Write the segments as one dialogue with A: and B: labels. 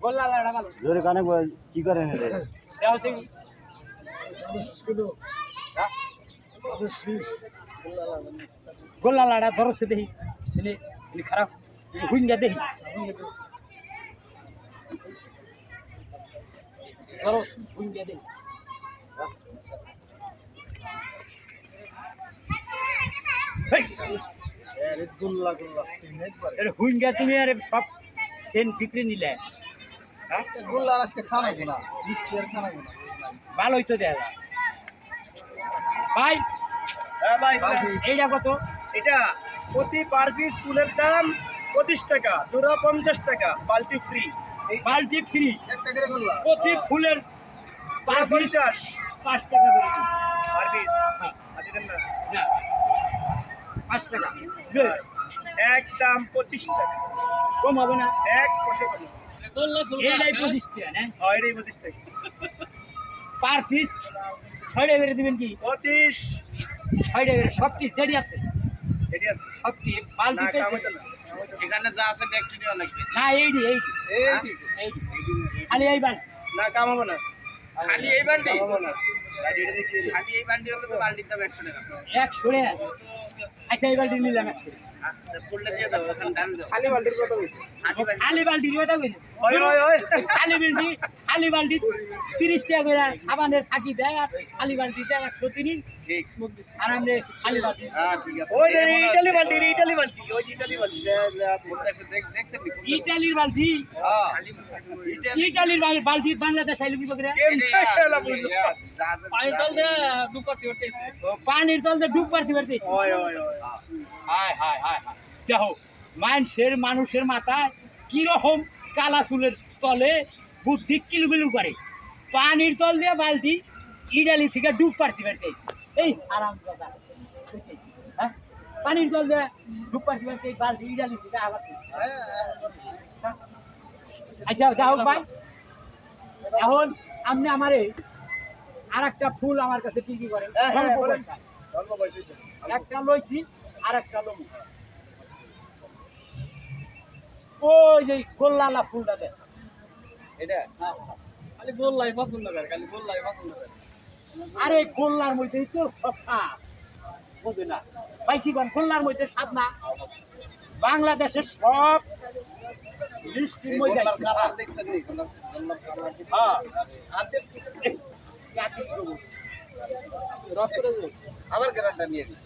A: গোল্লা লাড়া ভালো
B: জোরে কানে বল, কি করেন রে
A: দেওয়া সেই হ্যাঁ? গোল্লা লাড়া ধরো সে দেখি এনে এনে খারাপ হুইঙ্গা দেখি ধরো হুইঙ্গা তুমি আরে সব সেন বিক্রি নিলে। হ্যাঁ? ভালোই তো দেয়া যায়। ভাই এইটা কত?
C: এটা প্রতি পার পিস ফুলের দাম পঁচিশ টাকা জোড়া পঞ্চাশ টাকা বালতি ফ্রি
A: বালতি ফ্রি প্রতি ফুলের পার
C: পঞ্চাশ।
A: পাঁচ টাকা করে
C: পার পিস?
A: হ্যাঁ,
C: না,
A: পাঁচ টাকা।
C: এক দাম পঁচিশ টাকা।
A: কম হবে না
C: এক পয়সা কম
A: এইটাই পঁচিশ টাকা না
C: এটাই পঁচিশ টাকা।
A: পার পিস ছয়টা করে দিবেন কি?
C: পঁচিশ।
A: ছয়টা করে সব পিস দেরি আছে।
C: এটি আছে।
A: সব পিস
D: এখানে যা আছে ব্যাকটেরিয়া লাগবে।
A: না এইটি এইটি। এইটি। খালি এই বালতি
C: না কাম হবে না।
D: খালি এই বান্ডি। খালি এই বান্ডি হলে তো বান্ডির দাম একশো টাকা।
A: একশো টাকা। আচ্ছা এই বালতি নিলাম একশো
C: খালি
A: বালতি কথা
C: ওই
A: খালি বালতি খালি বালতি তিরিশ টাকা করে সাবানের ফাঁকি দেয় আর খালি বালতি দেয় একশো তিরিশ
D: ঠিক
A: আর আমরা খালি বালতি
D: হ্যাঁ ঠিক আছে
C: ওই ইটালি বালতি রে, ইটালি বালতি ওই ইটালি বালতি
D: দেখ-
A: ইটালির বালতি
D: হ্যাঁ।
A: ইটালির বালতি বাংলাদেশ আইলো কি বকরে পানির তল দিয়ে ডুব পারতেছে পানির তল দিয়ে ডুব পারতে পারতেছে
C: ওই ওই ওই
A: হায় হায় হায় হায়। দেখো মানুষের মানুষের মাথায় কীরকম কালা চুলের তলে বুদ্ধি কিলুবিলু করে। পানির তল দিয়ে বালতি ইডালি থেকে ডুব পারতে পারতেছে এই আরাম হ্যাঁ? পানির তল দিয়ে ডুব পারতে পারতে বালতি ইডালি থেকে আবার আচ্ছা যাও ভাই। এখন আপনি আমারে আর একটা ফুল আমার কাছে বিক্রি করেন।
C: হ্যাঁ, হ্যাঁ,
A: একটা লইছি আর একটা লমু। ওই যে গোল্লালা ফুলটা দেখ।
C: এটা?
A: খালি গোল্লাই পছন্দ করে খালি গোল্লাই পছন্দ করে। আরে গোল্লার মধ্যেই তো সফা বুঝে না? ভাই কি গোল্লার মধ্যে স্বাদ না? বাংলাদেশের সব মিষ্টির মধ্যে।
D: দেখছেন
A: হ্যাঁ।
D: আবার গ্রানটা নিয়ে দিই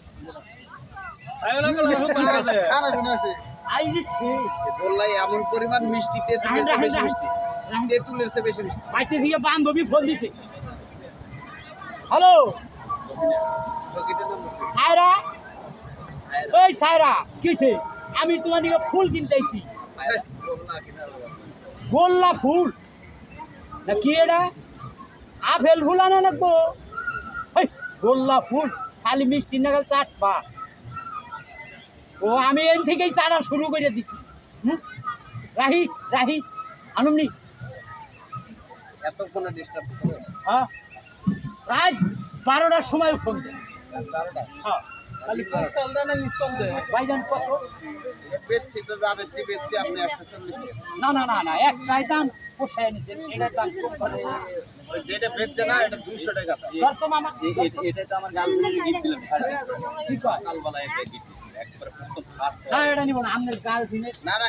D: এমন পরিমাণ মিষ্টি তেঁতুলের
A: বান্ধবী ফোন দিছে হ্যালো সায়রা ওই সায়রা কিছে আমি তোমার ফুল কিনতেছি
D: গোল্লা
A: ফুল না কি এটা আপেল ফুল আনা লাগবো গোল্লা ফুল খালি মিষ্টি নাগাল চাট চাটবা ও আমি এন থেকেই চারা শুরু করে দিচ্ছি হুম? রাহি রাহি আনুমনি।
D: এতক্ষণে ডিস্টার্ব করে।
A: হ্যাঁ। রাত বারোটার সময় ফোন দেয়।
D: বারোটা?
A: হ্যাঁ খালি
D: কল দেয় না মিস কল দেয়
A: ভাইজান কত?
D: বেচছি তো যা বেচছি বেচছি আপনি একশো চল্লিশ
A: না না না না একটাই দাম। পোষায় নিচ্ছেন এটার দাম কম করে।
D: যেটা বেচছে না এটা দুইশো টাকা দাম।
A: মামা
D: এটা তো আমার গার্লফ্রেন্ডের দিলাম
A: কি কয়?
D: গিফট একবারে প্রথম ফার্স্ট
A: না এটা নিব না আপনার গাল ফিনে
D: না না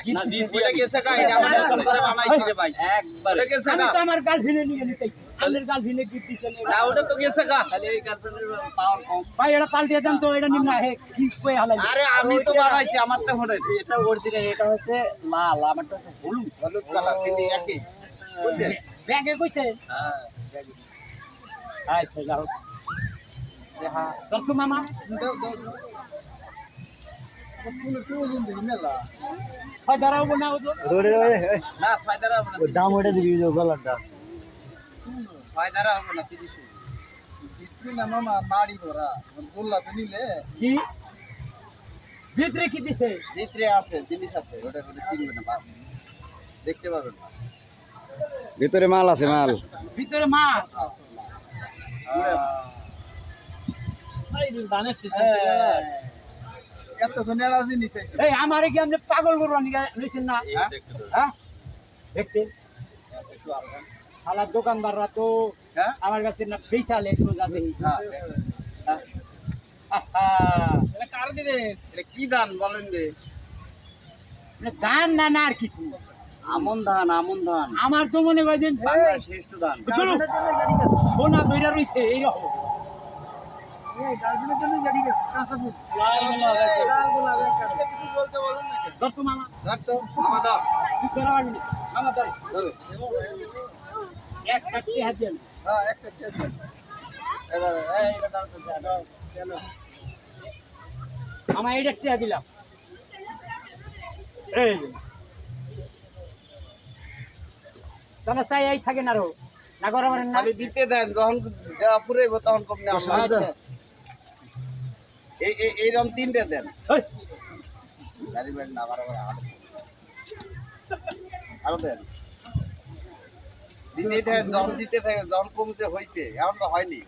D: ওটা গেছে গা এটা আমার নতুন করে বানাইছি রে ভাই। একবার। ওটা গেছে
A: আমি
D: গা
A: তো আমার গাল ফিনে নিয়ে নিতে আপনার গাল ফিনে গিফট দিচ্ছেন
D: না ওটা তো গেছে গা। খালি এই গার্লফ্রেন্ডের পাওয়ার কম।
A: ভাই এটা পাল্টে দেন তো এটা নিম হে কি কই হালাই
D: আরে আমি তো বানাইছি আমার তো হরে
B: এটা অরিজিনাল এটা হচ্ছে লাল আমারটা হচ্ছে হলুদ।
D: হলুদ কালার কিন্তু একই। বুঝছেন
A: ব্যাগে কইছে?
D: হ্যাঁ
A: আচ্ছা যাও হ্যাঁ ধর মামা। ছয় ধরা হব না ওজন?
B: ওরে ওরে
D: না ছয় দ্বারা না।
B: দাম ওটা দিবি গলার দাম
D: ছয় দ্বারা হবে না তিরিশ
A: কি? ভিতরে কি দিছে?
D: ভিতরে আছে জিনিস আছে ওটা ওটা চিনবে না বাপ। দেখতে পাবেন। না
B: ভিতরে মাল আছে মাল।
A: ভিতরে মা
D: পুরো
A: ধানের শেষে
D: এতক্ষণ এরা জিনিস আছে।
A: এই আমারে কি আপনি পাগল করবেন নিয়েছেন না? হ্যাঁ? দেখতে। শালার দোকানদাররা তো
D: হ্যাঁ?
A: আমার কাছে না পয়সা লেখো যাবে
D: হ্যাঁ
A: কার দিবে?
D: কি দান বলেন
A: দান না না আর কিছু
B: আমন ধান আমন ধান
A: আমার তো মনে হয় যে
B: শ্রেষ্ঠ ধান
A: সোনা এইরকম মামা।
D: ধর তো?
A: মামা ধরে।
D: হ্যাঁ একটা কর।
A: মামা এইটা টিয়া দিলাম এই তাহলে চাই এই থাকে না রো না
D: দিতে দেন যখন দেওয়া পুরাইব তখন কম। এই এই এইরকম তিনটে দেন। গাড়ি বাড়ি না আরও আরও দেন দিতে দেন দিতে থাকে যখন কমতে হয়েছে এখন তো হয়নি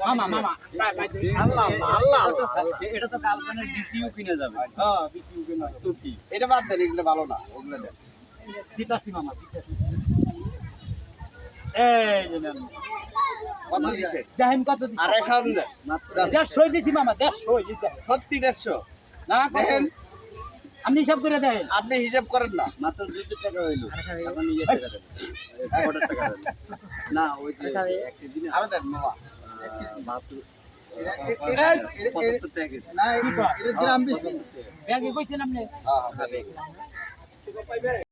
A: মামা মামা bye, bye, bye.
D: Allah Allah
B: এটা তো কালকানের ডিসিউ কিনে যাবে
A: বিসি উঠে না।
B: তো কি
D: এটা বাদ দেন এগুলো ভালো না ওগুলো দেন
A: দিতাছি মামা দিতাছি এই যে নেন।
D: কত দিছে
A: দেখেন কত দিছি।
D: আর এখন দেন দেন।
A: দেড়শো দিছি মামা দেড়শো
D: সত্যি দেড়শো
A: না?
D: দেখেন
A: আপনি হিসাব করে দেন।
D: আপনি হিসাব করেন না।
B: মাত্র দুটো টাকা হইল। এখন টাকা দেবে টাকা না ওই যে আরও দেন
D: মামা।
B: মাত্র।
D: না এটা গ্রাম বেশি।
A: ব্যাগে কইছেন আপনি?
D: হ্যাঁ হ্যাঁ।